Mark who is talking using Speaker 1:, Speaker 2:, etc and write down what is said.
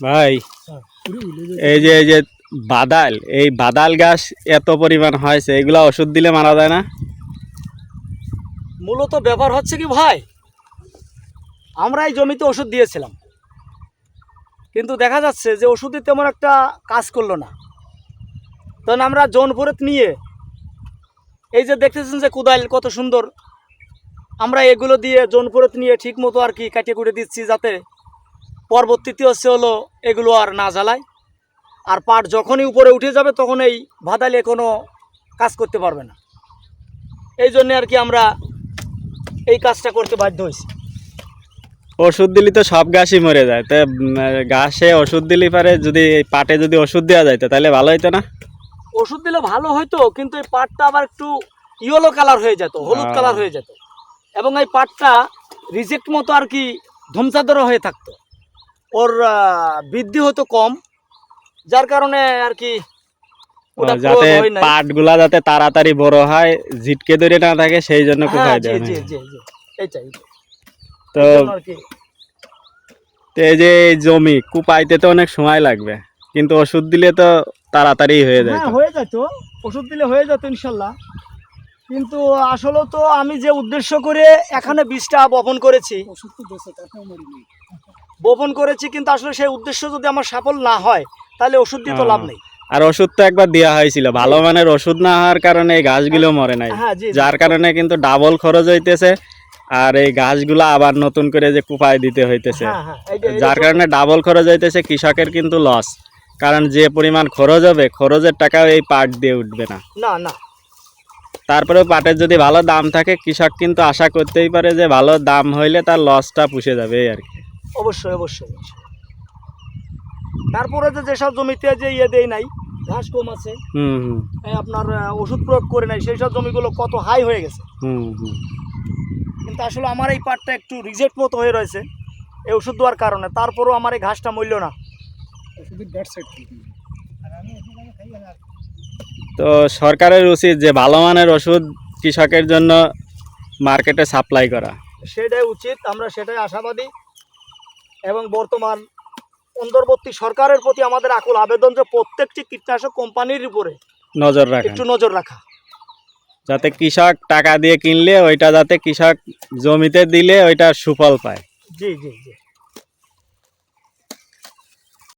Speaker 1: ভাই, এই যে এই যে বাদাল, এই বাদাল গাছ এত পরিমাণ হয়েছে, এগুলা ওষুধ দিলে মারা যায় না?
Speaker 2: মূলত ব্যাপার হচ্ছে কি ভাই? আমরা এই জমিতে ওষুধ দিয়েছিলাম। কিন্তু দেখা যাচ্ছে যে ওষুধে তেমন একটা কাজ করল না। তখন আমরা জোনপুরেত নিয়ে, এই যে দেখতেছেন যে কোদাল কত সুন্দর, আমরা এগুলো দিয়ে জোনপুরেত নিয়ে ঠিক মতো আর কি কাটিয়ে কুটে দিচ্ছি যাতে পরবর্তীতে হচ্ছে হলো এগুলো আর না জ্বালায়। আর পাট যখনই উপরে উঠে যাবে তখন এই ভাদালে কোনো কাজ করতে পারবে না। এই জন্যে আর কি আমরা এই কাজটা করতে বাধ্য হয়েছি।
Speaker 1: ওষুধ দিলে তো সব গাছই মরে যায়। তো গাছে ওষুধ দিলে পারে যদি এই পাটে যদি ওষুধ দেওয়া যাইতো তাহলে ভালো হইতো না?
Speaker 2: ওষুধ দিলে ভালো হতো কিন্তু এই পাটটা আবার একটু ইয়েলো কালার হয়ে যেত হলুদ কালার হয়ে যেত। এবং এই পাটটা রিজেক্ট মতো আর কি ধূমচাদর হয়ে থাকতো। ওর বৃদ্ধি হতো কম যার কারণে আর কি
Speaker 1: যাতে পাটগুলা যাতে তাড়াতাড়ি বড় হয় ঝিটকে ধরে না থাকে সেই জন্য
Speaker 2: হ্যাঁ,
Speaker 1: কোথায় দেয় তো
Speaker 2: এই
Speaker 1: যে জমি কুপাইতে তো অনেক সময় লাগবে কিন্তু ওষুধ দিলে তো তাড়াতাড়ি হয়ে যায়
Speaker 2: হ্যাঁ হয়ে যেত ওষুধ দিলে হয়ে যেত ইনশাল্লাহ। কিন্তু আসলে তো আমি যে উদ্দেশ্য করে এখানে বীজটা বপন করেছি বপন করেছি কিন্তু আসলে সেই উদ্দেশ্য যদি আমার সফল না হয় তাহলে ওষুধ দিয়ে তো লাভ নেই।
Speaker 1: আর ওষুধ তো একবার দেওয়া হয়েছিল। ভালো মানের ওষুধ না হওয়ার কারণে এই গাছগুলো মরে নাই।
Speaker 2: হ্যাঁ।
Speaker 1: যার কারণে কিন্তু ডাবল খরচ হইতেছে আর এই গাছগুলো আবার নতুন করে যে কুপায় দিতে হইতেছে।
Speaker 2: হ্যাঁ হ্যাঁ
Speaker 1: যার কারণে ডাবল খরচ হইতেছে কৃষকের কিন্তু লস কারণ যে পরিমাণ খরচ হবে খরচের টাকা এই পাট দিয়ে উঠবে না।
Speaker 2: না না।
Speaker 1: তারপরেও পাটের যদি ভালো দাম থাকে কৃষক কিন্তু আশা করতেই পারে যে ভালো দাম হইলে তার লসটা পুষে যাবে এই আর কি।
Speaker 2: অবশ্যই অবশ্যই অবশ্যই। তারপরে যে যেসব জমিতে যে ইয়ে দেয় নাই ঘাস কম আছে
Speaker 1: হুম হুম।
Speaker 2: এই আপনার ওষুধ প্রয়োগ করে নাই সেই সব জমিগুলো কত হাই হয়ে গেছে।
Speaker 1: হুম হুম।
Speaker 2: কিন্তু আসলে আমার এই পাটটা একটু রিজেক্ট মতো হয়ে রয়েছে এই ওষুধ দেওয়ার কারণে। তারপরেও আমার এই ঘাসটা মূল্য না।
Speaker 1: তো সরকারের উচিত যে ভালো মানের ওষুধ কৃষকের জন্য মার্কেটে সাপ্লাই করা।
Speaker 2: সেটাই উচিত আমরা সেটাই আশাবাদী। এবং বর্তমান অন্তর্বর্তী সরকারের প্রতি আমাদের আকুল আবেদন যে প্রত্যেকটি কীটনাশক কোম্পানির উপরে
Speaker 1: নজর রাখা
Speaker 2: একটু নজর রাখা।
Speaker 1: যাতে কৃষক টাকা দিয়ে কিনলে ওইটা যাতে কৃষক জমিতে দিলে ওইটা সুফল পায়।
Speaker 2: জি জি জি।